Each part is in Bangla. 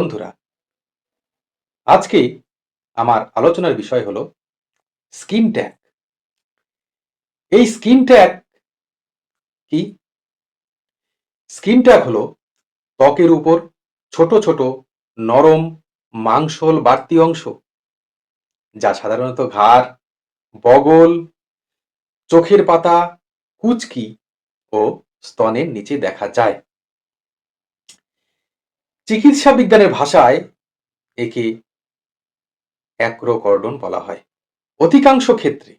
বন্ধুরা, আজকে আমার আলোচনার বিষয় হলো স্কিন ট্যাগ। এই স্কিন ট্যাগ কি? স্কিন ট্যাগ হলো ত্বকের উপর ছোট ছোট নরম মাংসল বাড়তি অংশ, যা সাধারণত ঘাড়, বগল, চোখের পাতা, কুচকি ও স্তনের নিচে দেখা যায়। চিকিৎসা বিজ্ঞানের ভাষায় একে অ্যাক্রোকর্ডন বলা হয়। অধিকাংশ ক্ষেত্রে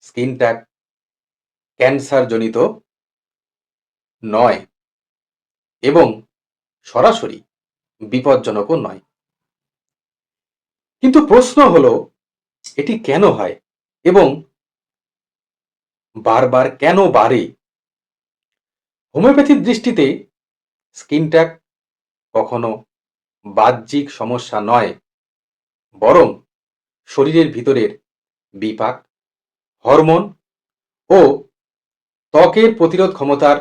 স্কিন ট্যাগ ক্যান্সার জনিত নয় এবং সরাসরি বিপজ্জনকও নয়। কিন্তু প্রশ্ন হলো, এটি কেন হয় এবং বারবার কেন বাড়ে? হোমিওপ্যাথির দৃষ্টিতে স্কিন ট্যাগ কখনো বাহ্যিক সমস্যা নয়, বরং শরীরের ভিতরের বিপাক, হরমোন ও ত্বকের প্রতিরোধ ক্ষমতার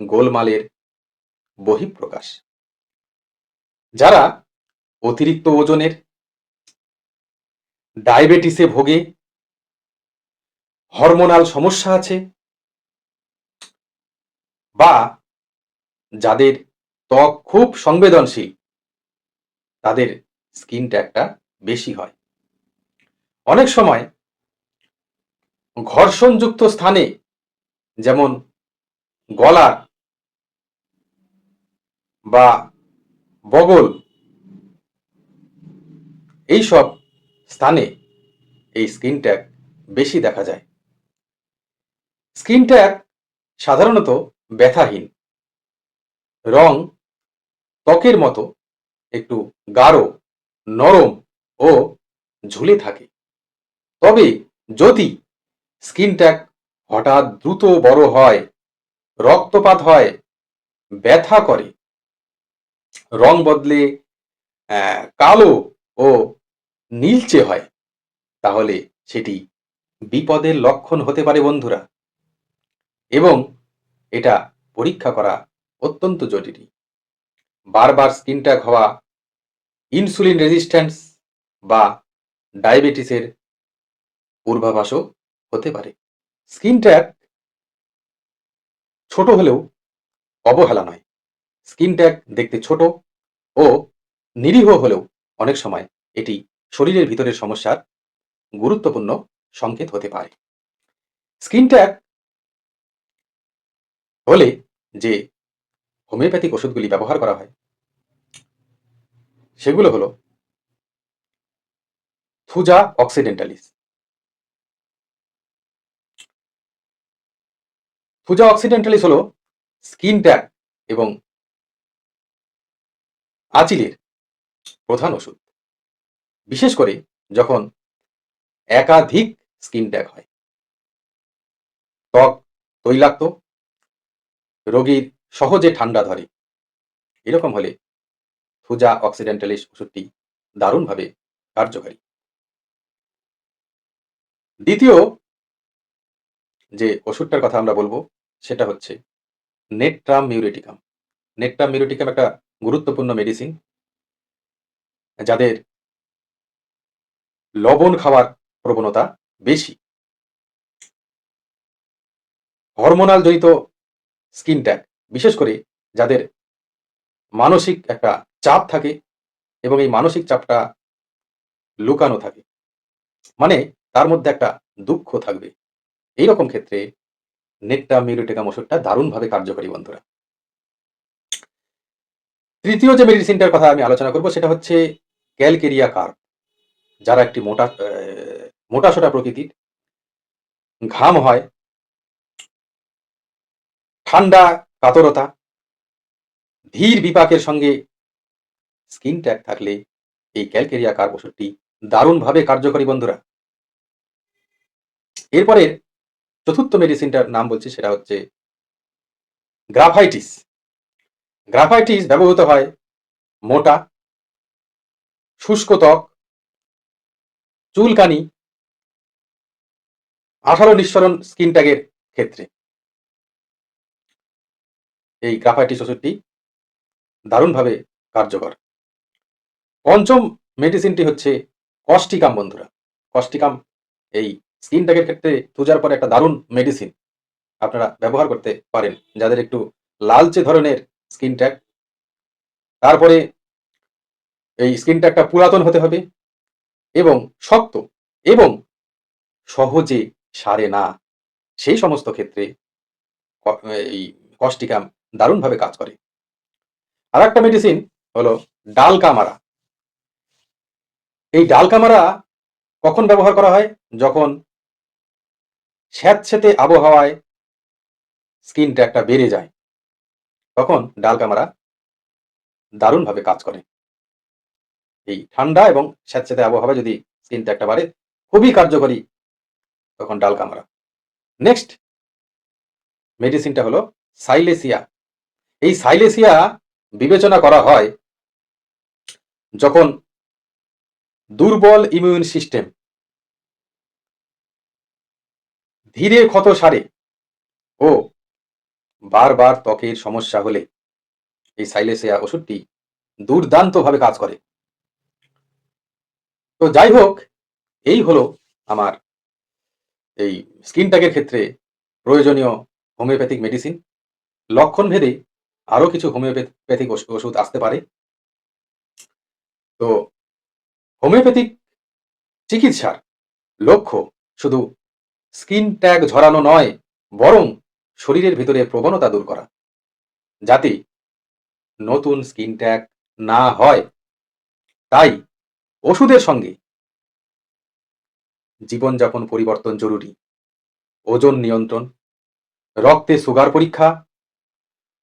গোলমালের বহিঃপ্রকাশ। যারা অতিরিক্ত ওজনের ডায়াবেটিসে ভোগে, হরমোনাল সমস্যা আছে বা যাদের ত্বক খুব সংবেদনশীল। তাদের স্কিন ট্যাগটা বেশি হয়। অনেক সময় ঘর্ষণযুক্ত স্থানে যেমন গলার বা বগল, এইসব স্থানে এই স্কিন ট্যাগ বেশি দেখা যায়। স্কিন ট্যাগ সাধারণত ব্যথাহীন। রং ত্বকের মতো একটু গাঢ়, নরম ও ঝুলে থাকে। তবে যদি স্কিন ট্যাগ হঠাৎ দ্রুত বড় হয়, রক্তপাত হয়, ব্যথা করে, রং বদলে কালো ও নীলচে হয়, তাহলে সেটি বিপদের লক্ষণ হতে পারে বন্ধুরা। এবং এটা পরীক্ষা করা অত্যন্ত জরুরি। বারবার স্কিন ট্যাগ হওয়া ইনসুলিন রেজিস্ট্যান্স বা ডায়াবেটিসের পূর্বাভাসও হতে পারে। স্কিন ট্যাগ ছোট হলেও অবহেলা নয়। স্কিন ট্যাগ দেখতে ছোট ও নিরীহ হলেও অনেক সময় এটি শরীরের ভিতরের সমস্যার গুরুত্বপূর্ণ সংকেত হতে পারে। স্কিন ট্যাগ হলে যে হোমিওপ্যাথিক ওষুধগুলি ব্যবহার করা হয়। সেগুলো হলো থুজা অক্সিডেন্টালিস। থুজা অক্সিডেন্টালিস হলো স্কিন ট্যাগ এবং আচিলের প্রধান ওষুধ। বিশেষ করে যখন একাধিক স্কিন ট্যাগ হয়। ত্বক তৈলাক্ত, রোগীর সহজে ঠান্ডা ধরে। এরকম হলে থুজা অক্সিডেন্টালিস ওষুধটি দারুণভাবে কার্যকারী। দ্বিতীয় যে ওষুধটার কথা আমরা বলব, সেটা হচ্ছে নেট্রাম মিউরেটিকাম নেট্রাম মিউরেটিকাম একটা গুরুত্বপূর্ণ মেডিসিন যাদের লবণ খাওয়ার প্রবণতা বেশি। হরমোনাল জনিত স্কিন ট্যাগ বিশেষ করে যাদের মানসিক একটা চাপ থাকে এবং এই মানসিক চাপটা লুকানো থাকে। মানে তার মধ্যে একটা দুঃখ থাকবে। এই রকম ক্ষেত্রে নেটটা মিউরিটেকাম ওষুধটা দারুণভাবে কার্যকরী বন্ধুরা। তৃতীয় যে মেডিসিনটার কথা আমি আলোচনা করব সেটা হচ্ছে ক্যালকেরিয়া কার্প যারা একটি মোটা মোটাসোটা প্রকৃতির। ঘাম হয়, ঠান্ডা কাতরতা, ধীর বিপাকের সঙ্গে স্কিন ট্যাগ থাকলে এই ক্যালকেরিয়া কার্প ওষুধটি দারুণভাবে কার্যকরী বন্ধুরা। এরপরে চতুর্থ মেডিসিনটার নাম বলছি, সেটা হচ্ছে গ্রাফাইটিস গ্রাফাইটিস ব্যবহৃত হয় মোটা, শুষ্ক ত্বক, চুলকানি আঠারো নিঃসরণ স্কিন ট্যাগের ক্ষেত্রে। এই গ্রাফাইটিস ওষুধটি দারুণভাবে কার্যকর। পঞ্চম মেডিসিনটি হচ্ছে কস্টিকাম বন্ধুরা। কস্টিকাম এই স্কিন ট্যাগের ক্ষেত্রে পূজার পরে একটা দারুণ মেডিসিন আপনারা ব্যবহার করতে পারেন যাদের একটু লালচে ধরনের স্কিন ট্যাগ। তারপরে এই স্কিন ট্যাগটা পুরাতন হতে হবে এবং শক্ত এবং সহজে সারে না। সেই সমস্ত ক্ষেত্রে এই কস্টিকাম দারুণভাবে কাজ করে। আর একটা মেডিসিন হলো ডাল কামারা। এই ডাল কামারা কখন ব্যবহার করা হয়? যখন স্যাঁতস্যাঁতে আবহাওয়ায় স্কিন ট্যাগটা বেড়ে যায়, তখন ডাল কামারা দারুণভাবে কাজ করে। এই ঠান্ডা এবং স্যাঁতস্যাঁতে আবহাওয়া যদি স্কিন ট্যাগটা বাড়ে, খুবই কার্যকরী তখন ডাল কামারা। নেক্সট মেডিসিনটা হলো সাইলেসিয়া। এই সাইলেসিয়া বিবেচনা করা হয় যখন দুর্বল ইমিউন সিস্টেম ধীরে ক্ষত সারে ও বারবার ত্বকের সমস্যা হলে এই সাইলেসিয়া ওষুধটি দুর্দান্তভাবে কাজ করে। তো যাই হোক, এই হলো আমার এই স্কিন ট্যাগের ক্ষেত্রে প্রয়োজনীয় হোমিওপ্যাথিক মেডিসিন। লক্ষণ ভেদে আরও কিছু হোমিওপ্যাথিক ওষ- ওষুধ আসতে পারে। তো হোমিওপ্যাথিক চিকিৎসার লক্ষ্য শুধু স্কিন ট্যাগ ঝরানো নয়, বরং শরীরের ভিতরে প্রবণতা দূর করা। যাতে নতুন স্কিন ট্যাগ না হয়, তাই ওষুধের সঙ্গে জীবনযাপন পরিবর্তন জরুরি। ওজন নিয়ন্ত্রণ, রক্তে সুগার পরীক্ষা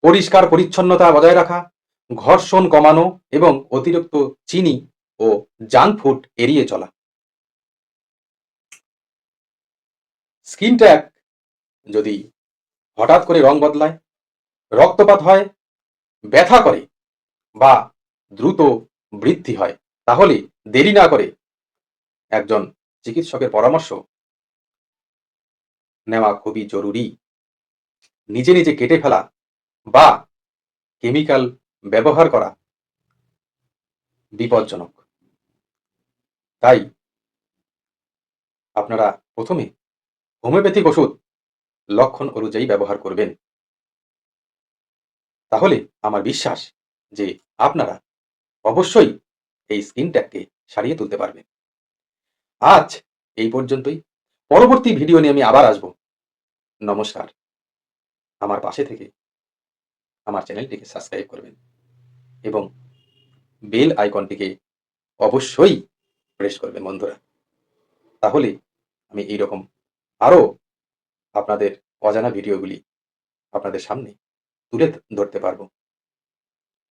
পরিষ্কার পরিচ্ছন্নতা বজায় রাখা, ঘর্ষণ কমানো এবং অতিরিক্ত চিনি ও জাঙ্ক ফুড এড়িয়ে চলা। স্কিন ট্যাগ যদি হঠাৎ করে রং বদলায়, রক্তপাত হয়, ব্যথা করে বা দ্রুত বৃদ্ধি হয়, তাহলে দেরি না করে একজন চিকিৎসকের পরামর্শ নেওয়া খুবই জরুরি। নিজে নিজে কেটে ফেলা বা কেমিক্যাল ব্যবহার করা বিপজ্জনক। তাই আপনারা প্রথমে হোমিওপ্যাথিক ওষুধ লক্ষণ অনুযায়ী ব্যবহার করবেন। তাহলে আমার বিশ্বাস যে আপনারা অবশ্যই এই স্কিন ট্যাগকে সারিয়ে তুলতে পারবেন। আজ এই পর্যন্তই। পরবর্তী ভিডিও নিয়ে আমি আবার আসব। নমস্কার। আমার পাশে থেকে আমার চ্যানেলটিকে সাবস্ক্রাইব করবেন। এবং বেল আইকনটিকে অবশ্যই প্রেস করবেন বন্ধুরা। তাহলে আমি এইরকম আরও আপনাদের অজানা ভিডিওগুলি আপনাদের সামনে তুলে ধরতে পারব।